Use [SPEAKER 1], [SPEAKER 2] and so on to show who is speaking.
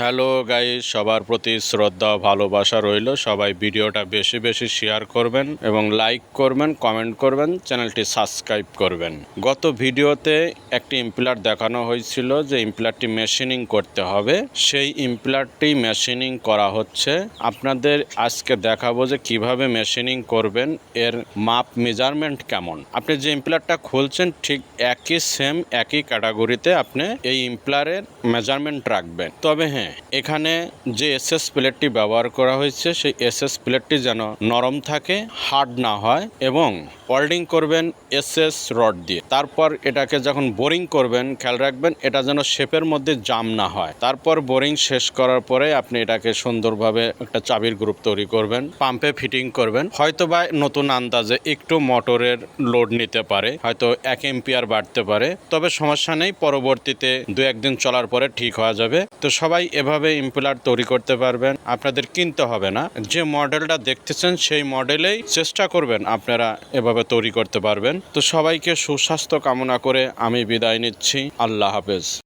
[SPEAKER 1] Hello guys সবার প্রতি শ্রদ্ধা, ভালোবাসা রইল। সবাই ভিডিওটা বেশি বেশি শেয়ার করবেন এবং লাইক করবেন কমেন্ট করবেন, চ্যানেলটি সাবস্ক্রাইব করবেন। গত ভিডিওতে একটি ইমপ্লার দেখানো হয়েছিল যে ইমপ্লারটি মেশিনিং করতে হবে। সেই ইমপ্লারটি মেশিনিং করা হচ্ছে। আপনাদের আজকে দেখাবো যে কীভাবে মেশিনিং করবেন, এর মাপ মেজারমেন্ট কেমন। আপনি যে ইমপ্লারটা খুলছেন, ঠিক একই সেম একই ক্যাটাগরিতে আপনি এই ইমপ্লারের মেজারমেন্ট রাখবেন। তবে হ্যাঁ এখানে যে এসএস প্লেটটি ব্যবহার করা হয়েছে, সেই এসএস প্লেটটি যেন নরম থাকে, হার্ড না হয় এবং ওয়েল্ডিং করবেন এসএস রড দিয়ে। তারপর এটাকে যখন বোরিং করবেন, খেয়াল রাখবেন, এটা যেন শেপের মধ্যে জাম না হয়। তারপর বোরিং শেষ করার পরে আপনি এটাকে সুন্দরভাবে একটা চাবির গ্রুপ তৈরি করবেন, পাম্পে ফিটিং করবেন। হয়তো বা নতুন আন্দাজে একটু মোটরের লোড নিতে পারে, হয়তো এক এম্পিয়ার বাড়তে পারে। তবে সমস্যা নেই, পরবর্তীতে দু একদিন চলার পরে ঠিক হওয়া যাবে। তো সবাই এভাবে ইমপ্লার তৈরি করতে পারবেন। আপনাদের কিনতে হবে না। যে মডেলটা দেখতেছেন, সেই মডেলেই চেষ্টা করবেন আপনারা এভাবে তৈরি করতে পারবেন। তো সবাইকে সুস্বাস্থ্য কামনা করে আমি বিদায় নিচ্ছি। আল্লাহ হাফেজ।